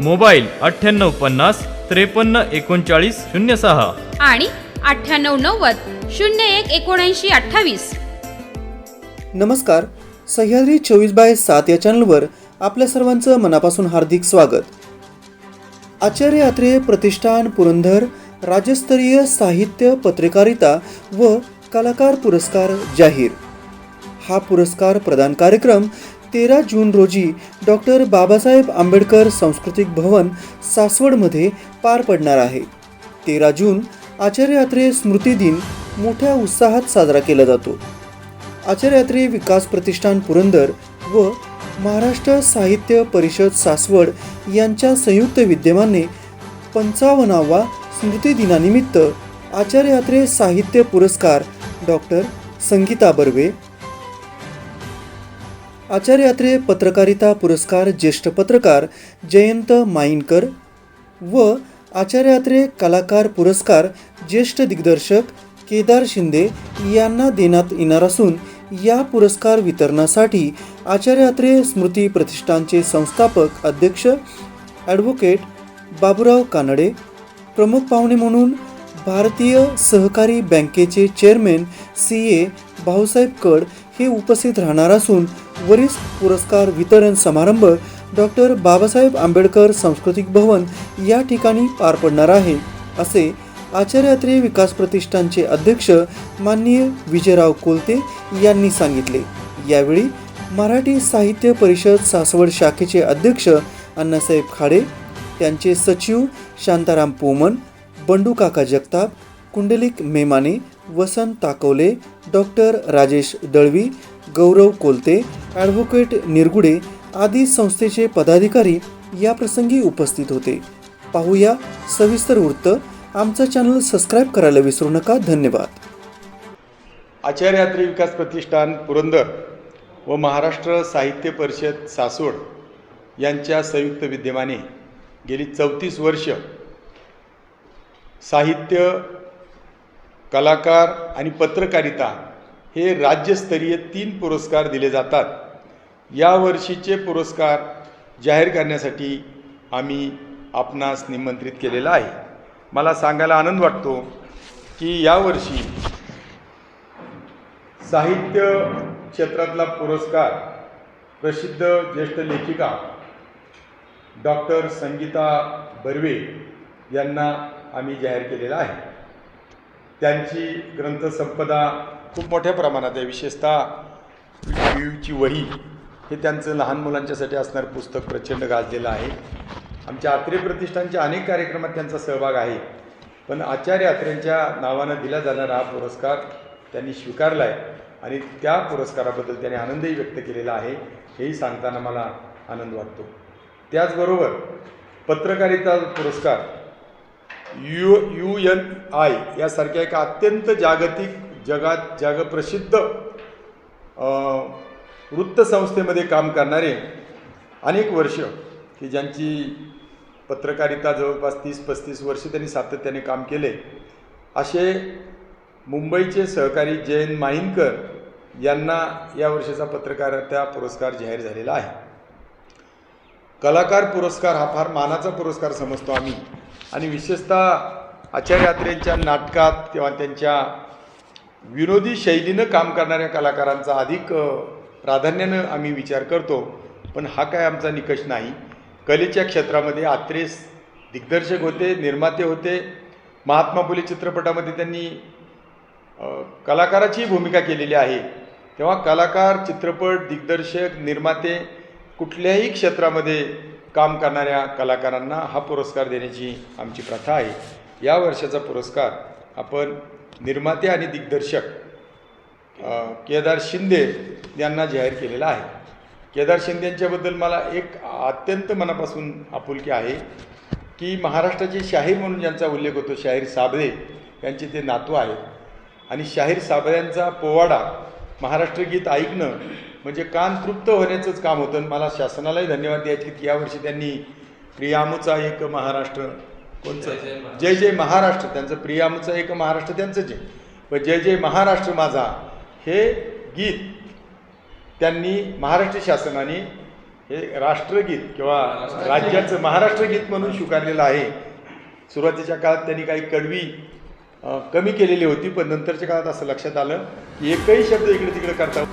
Mobile अठ्ठ्याण्णव पन्नास त्रेपन्न एकोणचाळीस शून्य सहा. आणि अठ्ठ्याण्णव नव्वद शून्य एक एकोणऐंशी अठ्ठावीस. नमस्कार. सह्याद्री चोवीस बाय सात या चॅनलवर आपल्या सर्वांचं मनापासून हार्दिक स्वागत. आचार्य यात्रे प्रतिष्ठान पुरंदर राज्यस्तरीय साहित्य पत्रकारिता व कलाकार पुरस्कार जाहीर. हा पुरस्कार प्रदान कार्यक्रम तेरा जून रोजी डॉक्टर बाबासाहेब आंबेडकर सांस्कृतिक भवन सासवडमध्ये पार पडणार आहे. तेरा जून आचार्य यात्रे स्मृती दिन मोठ्या उत्साहात साजरा केला जातो. आचार्यात्रे विकास प्रतिष्ठान पुरंदर व महाराष्ट्र साहित्य परिषद सासवड यांच्या संयुक्त विद्यमाने पंचावन्नावा स्मृती दिनानिमित्त आचार्यात्रे साहित्य पुरस्कार डॉक्टर संगीता बर्वे आचार्य अत्रे पत्रकारिता पुरस्कार ज्येष्ठ पत्रकार जयंत माईनकर व आचार्य अत्रे कलाकार पुरस्कार ज्येष्ठ दिग्दर्शक केदार शिंदे यांना देण्यात येणार असून या पुरस्कार वितरणासाठी आचार्य अत्रे स्मृती प्रतिष्ठानचे संस्थापक अध्यक्ष ॲडव्होकेट बाबुराव कानडे प्रमुख पाहुणे म्हणून भारतीय सहकारी बँकेचे चेअरमॅन सी ए भाऊसाहेब कड हे उपस्थित राहणार असून वरिष्ठ पुरस्कार वितरण समारंभ डॉक्टर बाबासाहेब आंबेडकर सांस्कृतिक भवन या ठिकाणी पार पडणार आहे असे आचार्यात्रे विकास प्रतिष्ठानचे अध्यक्ष माननीय विजयराव कोलते यांनी सांगितले. यावेळी मराठी साहित्य परिषद सासवड शाखेचे अध्यक्ष अण्णासाहेब खाडे त्यांचे सचिव शांताराम पोमन बंडू काका जगताप कुंडलिक मेमाने वसंत ताकवले डॉक्टर राजेश दळवी गौरव कोलते ॲडव्होकेट निरगुडे आदी संस्थेचे पदाधिकारी या प्रसंगी उपस्थित होते. पाहूया सविस्तर वृत्त. आमचं चॅनल सबस्क्राईब करायला विसरू नका. धन्यवाद. आचार्यात्री विकास प्रतिष्ठान पुरंदर व महाराष्ट्र साहित्य परिषद सासवड यांच्या संयुक्त विद्यमाने गेली चौतीस वर्ष साहित्य कलाकार आणि पत्रकारिता हे राज्यस्तरीय तीन पुरस्कार दिले जातात. यावर्षीचे पुरस्कार जाहीर करण्यासाठी आम्ही आपणास निमंत्रित केलेला आहे. मला सांगायला आनंद वाटतो की यावर्षी साहित्य क्षेत्रातला पुरस्कार प्रसिद्ध ज्येष्ठ लेखिका डॉक्टर संगीता बर्वे यांना आम्ही जाहीर केलेला आहे. त्यांची ग्रंथसंपदा खूप मोठ्या प्रमाणात आहे. विशेषतः ची वही हे त्यांचं लहान मुलांच्यासाठी असणारं पुस्तक प्रचंड गाजलेलं आहे. आमच्या आत्रे प्रतिष्ठानच्या अनेक कार्यक्रमात त्यांचा सहभाग आहे. पण आचार्य आत्र्यांच्या नावानं दिला जाणारा हा पुरस्कार त्यांनी स्वीकारला आहे आणि त्या पुरस्काराबद्दल त्यांनी आनंदही व्यक्त केलेला आहे. हेही सांगताना मला आनंद वाटतो. त्याचबरोबर पत्रकारिता पुरस्कार यू यू एन आय यासारख्या एका अत्यंत जागतिक जगात जगप्रसिद्ध वृत्तसंस्थेमध्ये काम करणारे अनेक वर्ष की ज्यांची पत्रकारिता जवळपास तीस पस्तीस वर्ष त्यांनी सातत्याने काम केले असे मुंबईचे सहकारी जयंत माहिनकर यांना या वर्षाचा पत्रकारिता पुरस्कार जाहीर झालेला आहे. कलाकार पुरस्कार हा फार मानाचा पुरस्कार समजतो आम्ही. आणि विशेषतः आचार्य यात्रेंच्या नाटकात किंवा त्यांच्या विनोदी शैलीनं काम करणाऱ्या कलाकारांचा अधिक प्राधान्यानं आम्ही विचार करतो. पण हा काय आमचा निकष नाही. कलेच्या क्षेत्रामध्ये आत्रेस दिग्दर्शक होते निर्माते होते. महात्मा फुले चित्रपटामध्ये त्यांनी कलाकाराची भूमिका केलेली आहे. तेव्हा कलाकार चित्रपट दिग्दर्शक निर्माते कुठल्याही क्षेत्रामध्ये काम करणाऱ्या कलाकारांना हा पुरस्कार देण्याची आमची प्रथा आहे. या वर्षाचा पुरस्कार आपण निर्माते आणि दिग्दर्शक केदार शिंदे यांना जाहीर केलेला आहे. केदार शिंदे यांच्याबद्दल मला एक अत्यंत मनापासून आपुलकी आहे की महाराष्ट्राचे शाहीर म्हणून ज्यांचा उल्लेख होतो शाहीर साबळे यांचे ते नातू आहेत. आणि शाहीर साबळ्यांचा पोवाडा महाराष्ट्र गीत ऐकणं म्हणजे कान तृप्त होण्याचंच काम होतं. आणि मला शासनालाही धन्यवाद द्यायचे की यावर्षी त्यांनी प्रियामूचा एक महाराष्ट्र कोणचं जय जय महाराष्ट्र. त्यांचं प्रियामूचा एक महाराष्ट्र त्यांचंच आहे पण जय जय महाराष्ट्र माझा हे गीत त्यांनी महाराष्ट्र शासनाने हे राष्ट्रगीत किंवा राज्याचं महाराष्ट्र गीत म्हणून स्वीकारलेलं आहे. सुरुवातीच्या काळात त्यांनी काही कडवी कमी केलेली होती पण नंतरच्या काळात असं लक्षात आलं की एकही शब्द इकडे तिकडे करता